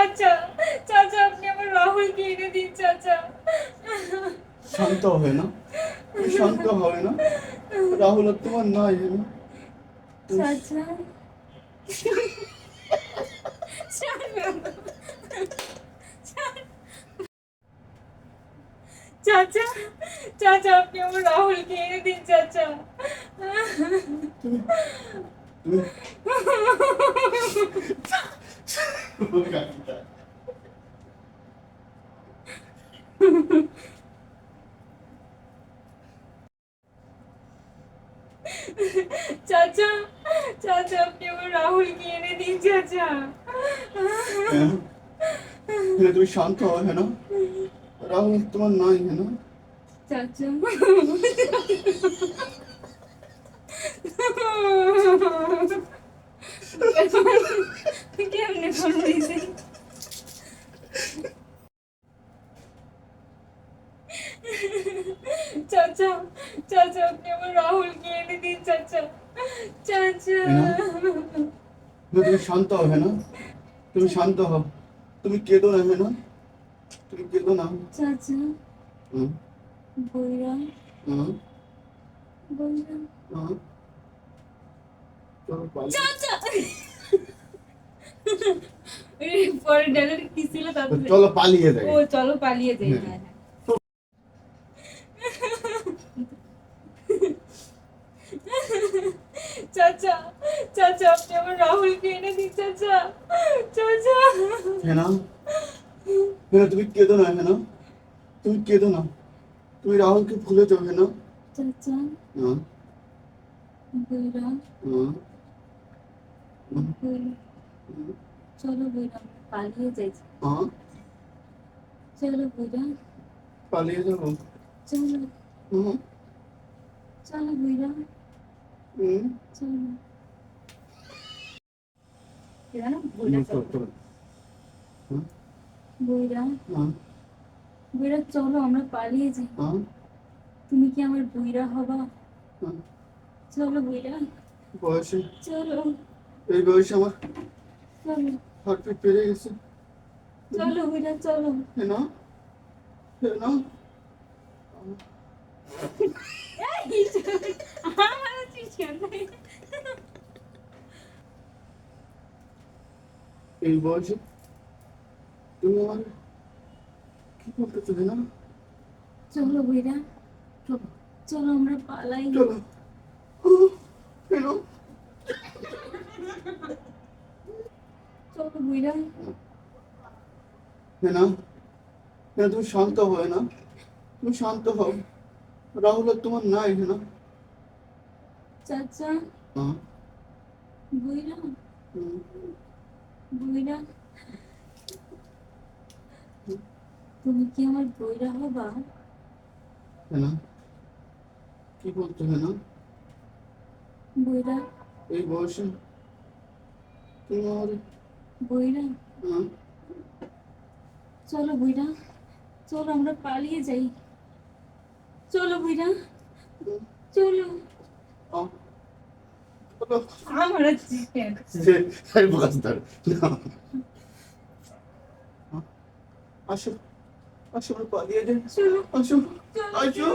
চাচা চাচা আপনি আমার রাহুলকে এনে দিন চাচা। শান্ত হয় না? শান্ত হয় না? রাহুল আর তোমার নাই না চাচা। চাচা চাচা আপনি আমার রাহুলকে এনে দিন চাচা। তুমি তুমি চাচা চাচা আপনি আমার রাহুলকে এনে দিন চাচা। তুমি শান্ত হয় না রাহুল তোমার নাই না চাচা। কেমনে করবি চাচা চাচা আপনি আমার রাহুলকে এনে দিন চাচা। চাচা। তুমি শান্ত হবে না তুমি শান্ত হও। তুমি কেঁদো না না তুমি কেঁদো না। চাচা। বইরা বইরা চাচা। পরে ডায়লগ কি ছিল তারপরে চলো পালিয়ে যাই। ও চলো পালিয়ে যাই হ্যাঁ। হ্যাঁ। হ্যাঁ চাচা চাচা আপনি আমার রাহুলকে এনে দিন চাচা চাচা হেনা হেনা তুমি কেঁদো না হেনা তুমি কেঁদো না। তুমি রাহুলকে ভুলে যাও হেনা চাচা হ্যাঁ। বইরা হ্যাঁ। চলো বইরা পালিয়ে যাই। চলো বইরা পালিয়ে যাব। চলো। চলো বইরা চলো। বইরা চলো, চলো। চলো। হুম, বইরা হ্যাঁ বইরা চলো আমরা পালিয়ে যাই। তুমি কি আমার বইরা হবা। চলো বইরা বয়সে? চলো। এই বয়সে আমার চলো। হার্টবিট বেড়ে গেছে চলো। বইরা চলো হেনা আমার এই বয়সে তুমি আমার কি বলতেছো হেনা চলো বইরা চলো। চলো আমরা পালাই। চলো হেনা চলো হেনা হেনা তুমি শান্ত হয় না। তুমি শান্ত হও। রাহুল তোমার নাই হেনা চাচা? হ্যাঁ? বইরা তুমি কি আমার বইরা হবা? হেনা কি বলছো হেনা বইরা এই বয়সে তুমি আমার বইরা চলো বইরা চলো আমরা পালিয়ে যাই। চলো বইরা চলো। আমার আসো আসো পালিয়ে যাই। আসো আসো।